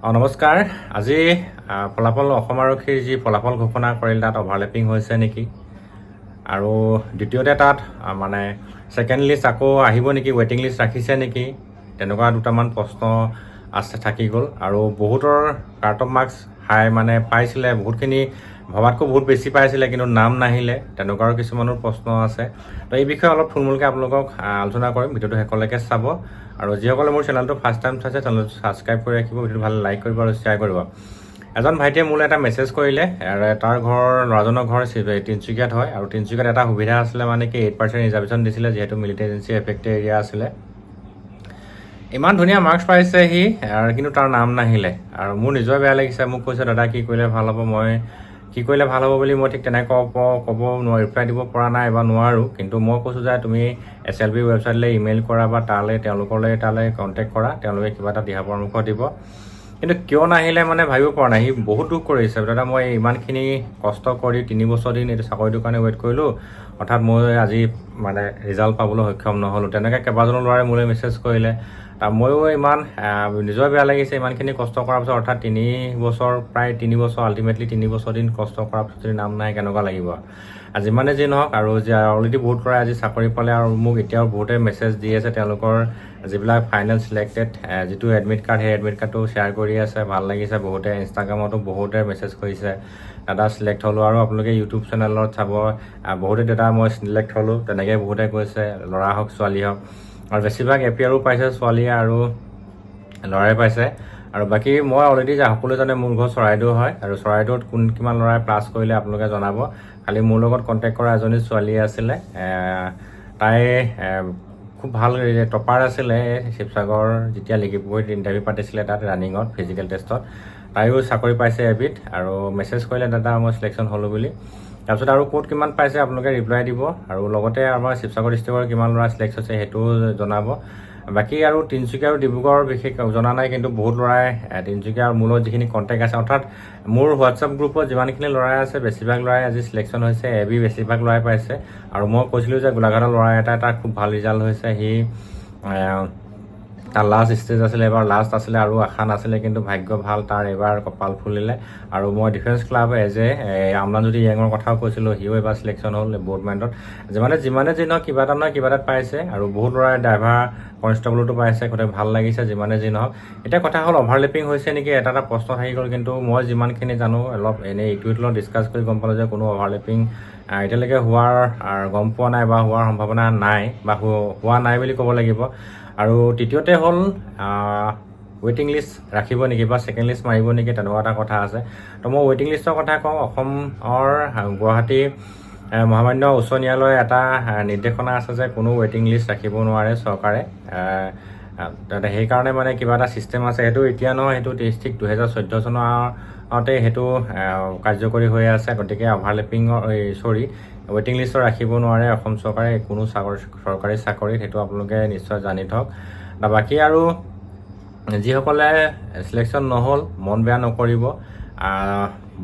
অঁ নমস্কাৰ। আজি ফলাফল অসম আৰক্ষীৰ যি ফলাফল ঘোষণা কৰিল তাত অভাৰলেপিং হৈছে নেকি? আৰু দ্বিতীয়তে তাত মানে ছেকেণ্ড লিষ্ট আকৌ আহিব নেকি? ৱেইটিং লিষ্ট ৰাখিছে নেকি? তেনেকুৱা দুটামান প্ৰশ্ন আছে থাকি গ'ল। আৰু বহুতৰ কাৰ্ট অফ মাৰ্কছ হাই মানে পাইছিলে বহুতখিনি, ভবাতকৈ বহুত বেছি পাইছিলে, কিন্তু নাম নাহিলে। তেনেকুৱাও কিছুমানৰ প্ৰশ্ন আছে। তো এই বিষয়ে অলপ থুলমূলকৈ আপোনালোকক আলোচনা কৰিম, ভিডিঅ'টো শেষলৈকে চাব। আৰু যিসকলে মোৰ চেনেলটো ফাৰ্ষ্ট টাইম চাইছে চেনেলটো ছাবস্ক্ৰাইব কৰি ৰাখিব, ভিডিঅ'টো ভালো লাইক কৰিব আৰু শ্বেয়াৰ কৰিব। এজন ভাইটিয়ে মোলৈ এটা মেছেজ কৰিলে, আৰু তাৰ ঘৰ ল'ৰাজনৰ ঘৰ তিনিচুকীয়াত হয়, আৰু তিনিচুকীয়াত এটা সুবিধা আছিলে মানে কি এইট পাৰ্চেণ্ট ৰিজাৰ্ভেশ্যন দিছিলে, যিহেতু মিলিটেৰী এজেঞ্চি এফেক্টেড এৰিয়া আছিলে। ইমান ধুনীয়া মাৰ্কছ পাইছে সি আৰু কিন্তু তাৰ নাম নাহিলে। আৰু মোৰ নিজৰ বেয়া লাগিছে মোক কৈছে দাদা কি কৰিলে ভাল হ'ব? মই কি কৰিলে ভাল হ'ব বুলি মই ঠিক তেনেকৈ ক'ব নোৱাৰোঁ ৰিপ্লাই দিব পৰা নাই বা নোৱাৰোঁ। কিন্তু মই কৈছোঁ যে তুমি এছ এল বি ৱেবছাইটলৈ ইমেইল কৰা বা তালৈ তেওঁলোকলৈ তালৈ কণ্টেক্ট কৰা তেওঁলোকে কিবা এটা দিহা পৰামৰ্শ দিব। কিন্তু কিয় নাহিলে মানে ভাবিব পৰা নাই। সি বহুত দুখ কৰিছে দাদা মই ইমানখিনি কষ্ট কৰি তিনি বছৰ দিন এইটো চাকৰিটোৰ কাৰণে ৱেইট কৰিলোঁ। অৰ্থাৎ মই আজি মানে ৰিজাল্ট পাবলৈ সক্ষম নহ'লোঁ। তেনেকৈ কেইবাজনো ল'ৰাই মোলৈ মেছেজ কৰিলে। ময়ো ইমান নিজৰ বেয়া লাগিছে, ইমানখিনি কষ্ট কৰাৰ পিছত, অৰ্থাৎ তিনি বছৰ, প্ৰায় তিনি বছৰ আল্টিমেটলি তিনি বছৰ দিন কষ্ট কৰাৰ পিছত যদি নাম নাই, কেনেকুৱা লাগিব? যিমানে যি নহওক, আৰু যে অলৰেডি বহুত ল'ৰাই আজি চাকৰি পালে আৰু মোক এতিয়াও বহুতে মেছেজ দি আছে, তেওঁলোকৰ যিবিলাক ফাইনেল চিলেক্টেড যিটো এডমিট কাৰ্ড সেই এডমিট কাৰ্ডটো শ্বেয়াৰ কৰি আছে, ভালো লাগিছে বহুতে ইনষ্টাগ্ৰামতো বহুতে মেছেজ কৰিছে, দাদা চিলেক্ট হ'লোঁ, আৰু আপোনালোকে ইউটিউব চেনেলত চাব বহুতে দাদা মই চিলেক্ট হ'লোঁ তেনেকৈ বহুতে কৈছে, ল'ৰা হওক, ছোৱালী হওক। আৰু বেছিভাগ এ পি আৰো পাইছে ছোৱালীয়ে আৰু ল'ৰাই পাইছে। আৰু বাকী মই অলৰেডি সকলোৱে জানে মোৰ ঘৰ চৰাইদেউ হয়। আৰু চৰাইদেউত কোন কিমান ল'ৰাই প্লাছ কৰিলে আপোনালোকে জনাব। খালি মোৰ লগত কণ্টেক্ট কৰা এজনী ছোৱালী আছিলে তাই খুব ভাল টপাৰ আছিলে শিৱসাগৰ যেতিয়া লিখিপুখুৰীত ইণ্টাৰভিউ পাতিছিলে তাত ৰানিঙত ফিজিকেল টেষ্টত তাইও চাকৰি পাইছে এবিধ। আৰু মেছেজ কৰিলে দাদা মই চিলেকশ্যন হ'লোঁ বুলি। তাৰপিছত আৰু ক'ত কিমান পাইছে আপোনালোকে ৰিপ্লাই দিব। আৰু লগতে আমাৰ শিৱসাগৰ ডিষ্ট্ৰিক্টৰ কিমান ল'ৰা চিলেক্ট হৈছে সেইটোও জনাব। বাকী আৰু তিনিচুকীয়া আৰু ডিব্ৰুগড় বিশেষ জনা নাই, কিন্তু বহুত ল'ৰাই তিনিচুকীয়া আৰু মোৰ লগত যিখিনি কণ্টেক্ট আছে, অৰ্থাৎ মোৰ হোৱাটছআপ গ্ৰুপত যিমানখিনি ল'ৰাই আছে, বেছিভাগ ল'ৰাই আজি চিলেকশ্যন হৈছে, এ, বি বেছিভাগ ল'ৰাই পাইছে। আৰু মই কৈছিলোঁ যে গোলাঘাটৰ ল'ৰা এটা এটা খুব ভালো ৰিজাল্ট হৈছে, সি তাৰ লাষ্ট ষ্টেজ আছিলে, এবাৰ লাষ্ট আছিলে আৰু আশা নাছিলে কিন্তু ভাগ্য ভালো, তাৰ এইবাৰ কপাল ফুলিলে। আৰু মই ডিফেন্স ক্লাব এজ এ আমলানজ্যোতি য়েঙৰ কথাও কৈছিলোঁ, সিও এইবাৰ চিলেকশ্যন হ'ল বৰ্ডমেণ্টত যিমানে যিমানে যি নহওক, কিবা এটা নহয়, কিবা এটাত পাইছে। আৰু বহুত ল'ৰাই ড্ৰাইভাৰ কনষ্টেবলতো পাইছে গতিকে ভালো লাগিছে, যিমানে যি নহওক। এতিয়া কথা হ'ল অভাৰলেপিং হৈছে নেকি, এটা এটা প্ৰশ্ন থাকি গ'ল, কিন্তু মই যিমানখিনি জানো, অলপ এনেই ইটো লগত ডিছকাছ কৰি গম পালোঁ যে কোনো অভাৰলেপিং এতিয়ালৈকে হোৱাৰ গম পোৱা নাই বা হোৱাৰ সম্ভাৱনা নাই, বা হোৱা নাই বুলি ক'ব লাগিব। আৰু তৃতীয়তে হ'ল ৱেইটিং লিষ্ট ৰাখিব নেকি বা ছেকেণ্ড লিষ্ট মাৰিব নেকি তেনেকুৱা এটা কথা আছে। তো মই ৱেইটিং লিষ্টৰ কথা কওঁ, অসমৰ গুৱাহাটী মহামান্য উচ্চ ন্যায়ালয়ৰ এটা নিৰ্দেশনা আছে যে কোনো ৱেইটিং লিষ্ট ৰাখিব নোৱাৰে চৰকাৰে। সেইকাৰণে মানে কিবা এটা ছিষ্টেম আছে। সেইটো এতিয়া নহয়, সেইটো ডিষ্ট্ৰিক্ট দুহেজাৰ চৈধ্য চনতে সেইটো কাৰ্যকৰী হৈ আছে। গতিকে অভাৰলেপিঙৰ চৰি ৱেটিং লিষ্টত ৰাখিব নোৱাৰে অসম চৰকাৰে, কোনো চাকৰি, চৰকাৰী চাকৰিত, সেইটো আপোনালোকে নিশ্চয় জানি থওক। বাকী আৰু যিসকলে চিলেকশ্যন নহ'ল, মন বেয়া নকৰিব।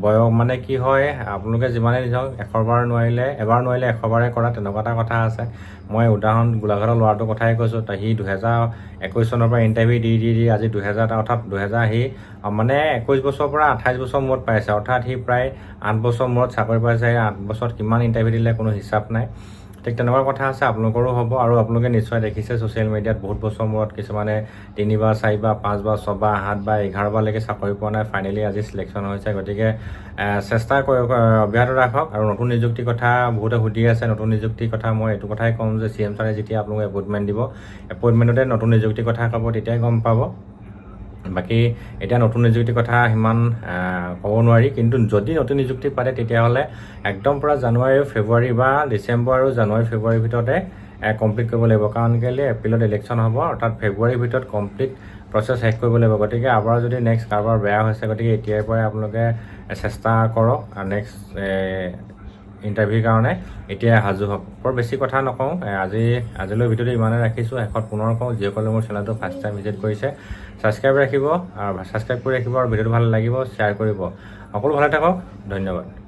বয়স মানে কি হয় আপোনালোকে যিমানেই নিজক এশবাৰ নোৱাৰিলে এবাৰ নোৱাৰিলে এশবাৰে কৰা তেনেকুৱা এটা কথা আছে। মই উদাহৰণ গোলাঘাটৰ ল'ৰাটোৰ কথাই কৈছোঁ সি দুহেজাৰ একৈছ চনৰ পৰা ইণ্টাৰভিউ দি দি দি আজি দুহেজাৰ অৰ্থাৎ দুহেজাৰ সি মানে একৈছ বছৰৰ পৰা আঠাইছ বছৰ মূৰত পাইছে অৰ্থাৎ সি প্ৰায় আঠ বছৰ মূৰত চাকৰি পাইছে সেই আঠ বছৰত কিমান ইণ্টাৰভিউ দিলে কোনো হিচাপ নাই। ঠিক তেনেকুৱা কথা আছে, আপোনালোকৰো হ'ব আৰু আপোনালোকে নিশ্চয় দেখিছে ছ'চিয়েল মিডিয়াত বহুত বছৰ মূৰত কিছুমানে তিনিবাৰ, চাৰিবাৰ, পাঁচবাৰ ছবাৰ সাতবাৰ, এঘাৰবাৰলৈকে চাকৰি পোৱা নাই। ফাইনেলি আজি চিলেকশ্যন হৈছে, গতিকে চেষ্টা কৰি অব্যাহত ৰাখক। আৰু নতুন নিযুক্তিৰ কথা বহুতে সুধি আছে, নতুন নিযুক্তিৰ কথা মই এইটো কথাই ক'ম যে চি এম ছাৰে যেতিয়া আপোনালোকে এপইণ্টমেণ্ট দিব এপইণ্টমেণ্টতে নতুন নিযুক্তিৰ কথা ক'ব, তেতিয়াই গম পাব। বাকী এতিয়া নতুন নিযুক্তিৰ কথা সিমান ক'ব নোৱাৰি কিন্তু যদি নতুন নিযুক্তি পাতে তেতিয়াহ'লে একদম পূৰা জানুৱাৰী ফেব্ৰুৱাৰী বা ডিচেম্বৰ আৰু জানুৱাৰী ফেব্ৰুৱাৰীৰ ভিতৰতে কমপ্লিট কৰিব লাগিব। কাৰণ কেলৈ এপ্ৰিলত ইলেকশ্যন হ'ব অৰ্থাৎ ফেব্ৰুৱাৰীৰ ভিতৰত কমপ্লিট প্ৰচেছ শেষ কৰিব লাগিব। গতিকে আবাৰ যদি নেক্সট কাৰোবাৰ বেয়া হৈছে গতিকে এতিয়াৰ পৰাই আপোনালোকে চেষ্টা কৰক। নেক্সট ইণ্টাৰভিউৰ কাৰণে। এতিয়া সাজু হওক বৰ বেছি কথা নকওঁ। আজি, আজিলৈ ভিডিঅ'টো ইমানে ৰাখিছোঁ। শেষত পুনৰ কওঁ, যিসকলে মোৰ চেনেলটো ফাৰ্ষ্ট টাইম ভিজিট কৰিছে ছাবস্ক্ৰাইব ৰাখিব আৰু ছাবস্ক্ৰাইব কৰি ৰাখিব আৰু ভিডিঅ'টো ভালো লাগিব শ্বেয়াৰ কৰিব। সকলো ভালে থাকক। ধন্যবাদ।